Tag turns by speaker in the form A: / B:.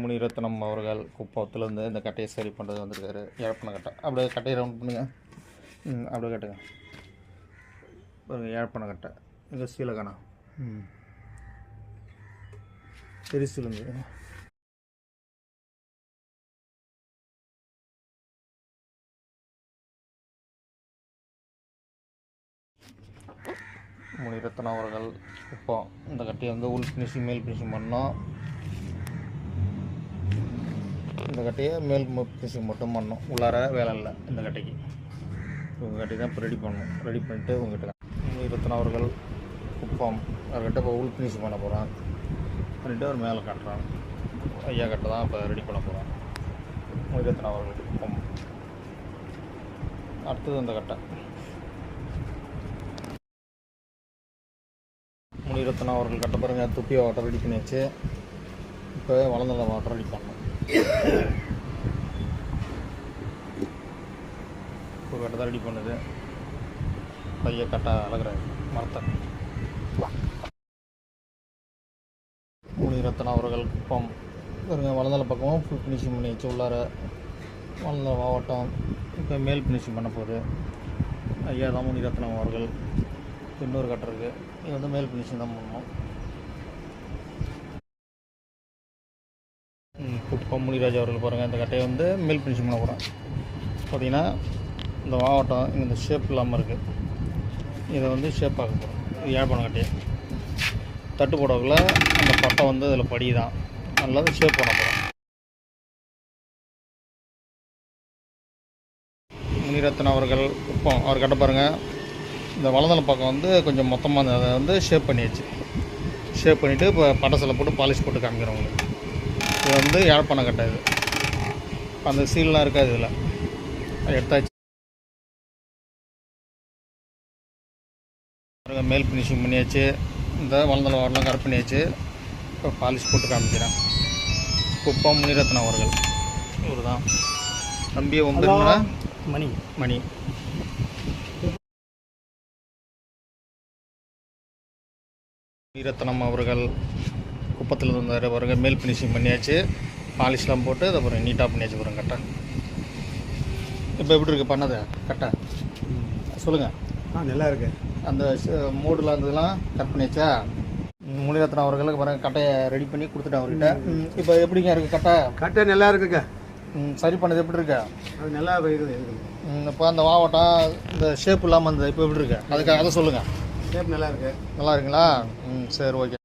A: முனிரத்னம் அவர்கள் குப்பத்துலேருந்து இந்த கட்டையை சரி பண்ணுறது வந்திருக்காரு. இழப்பன கட்டை அப்படியே கட்டையை ரவுண்ட் பண்ணுங்கள் ம் அப்படியே கட்டுங்க. பாருங்க இழப்பன கட்டை இங்கே சீலகணா ம். பெருசுலேருந்து முனிரத்னம் அவர்கள் குப்பம் இந்த கட்டையை வந்து உள் ஃபினிஷிங் மேல் ஃபினிஷிங் பண்ணோம். இந்த கட்டையை மேல் பிசிங் மட்டும் பண்ணோம் உள்ளார வேலை இல்லை இந்த கட்டைக்கு. உங்கள் கட்டை தான் இப்போ ரெடி பண்ணணும். ரெடி பண்ணிட்டு உங்கள்கிட்ட முனிரத்னம் அவர்கள் குப்பம் அவர்கிட்ட இப்போ உள் ஃபினிஷிங் பண்ண போகிறான் பண்ணிட்டு அவர் மேலே கட்டுறான். ஐயா கட்டை தான் இப்போ ரெடி பண்ண போகிறான் முனிரத்னம் அவர்கள் குப்பம். அடுத்தது அந்த கட்டை. முனிரத்னம் அவர்கள் கட்ட பாருங்கள் துப்பி வாட்டர் ரெடி பண்ணியாச்சு. இப்போ வளர்ந்த வாட்டர் ரெடி பண்ணணும். இப்போ கட்டை தான் ரெடி பண்ணுது. பைய கட்டை அழகுறாரு மரத்தை. முனிரத்னம் அவர்கள் குப்பம் பாருங்க வளர்ந்தல பக்கமும் ஃபுல் ஃபினிஷிங் பண்ணியாச்சு உள்ளார வளர்ந்த மாவட்டம் இப்போ மேல் ஃபினிஷிங் பண்ண போகுது. ஐயா தான் முனிரத்னம் அவர்கள். இன்னொரு கட்டை இருக்குது இது வந்து மேல் ஃபினிஷிங் தான் பண்ணணும். ம், குப்பம் முனிராஜ் அவர்கள் பாருங்கள் இந்த கட்டையை வந்து மில் ஃபினிஷிங் பண்ண போகிறேன் பார்த்தீங்கன்னா இந்த மாவட்டம் இந்த ஷேப் இல்லாமல் இருக்குது இதை வந்து ஷேப் ஆக்க போகிறோம் இது யாழ்ப்பாணம் கட்டையை. தட்டு போடக்குள்ள அந்த பட்டை வந்து அதில் படி தான் நல்லா ஷேப் பண்ண போகிறோம் முனிரத்னம் அவர்கள் குப்பம் அவர் கட்ட பாருங்கள் இந்த வளந்தலை பக்கம் வந்து கொஞ்சம் மொத்தமாக இருந்தது. அதை வந்து ஷேப் பண்ணியாச்சு. ஷேப் பண்ணிவிட்டு இப்போ பட்டசில் போட்டு பாலிஷ் போட்டு காமிக்கிறோம் உங்களுக்கு. இது வந்து யாழ்ப்பாணம் கட்டை இது? அந்த சீல்லாம் இருக்காது இதில். எடுத்தாச்சு மேல் ஃபினிஷிங் பண்ணியாச்சு. இந்த வளர்ந்தல வாரெலாம் கரெக்ட் பண்ணியாச்சு. இப்போ பாலிஷ் போட்டு காமிக்கிறேன். குப்பம் முனிரத்னம் அவர்கள். இவர் தான் தம்பி உங்க பேர் என்ன?
B: மணி.
A: மணி. வீரத்தனம் அவர்கள். குப்பத்தில் இருந்தார் பாருங்க மேல் ஃபினிஷிங் பண்ணியாச்சு. பாலிஷ்லாம் போட்டு அதை பாருங்க நீட்டாக பண்ணியாச்சு பாருங்க கட்டை இப்போ எப்படி இருக்கு பண்ணது? கட்டை சொல்லுங்கள்
B: ஆ நல்லா இருக்கு.
A: அந்த மூடில் இருந்ததெல்லாம் கட் பண்ணியாச்சா? முனிரத்னம் அவர்களுக்கு பாருங்க கட்டையை ரெடி பண்ணி கொடுத்துட்டேன் அவர்கிட்ட. இப்போ எப்படிங்க இருக்குது கட்டை?
B: கட்டை நல்லா இருக்குங்க.
A: ம், சரி பண்ணது எப்படி இருக்கு?
B: அது நல்லா இருக்குது. இருக்குது
A: இப்போ அந்த மாவட்டம் இந்த ஷேப் இல்லாமல் இருந்தது இப்போ எப்படி இருக்கு? அதுக்கு அதை சொல்லுங்கள்
B: ஷேப் நல்லா இருக்கு.
A: நல்லா இருக்குங்களா? ம் சரி ஓகே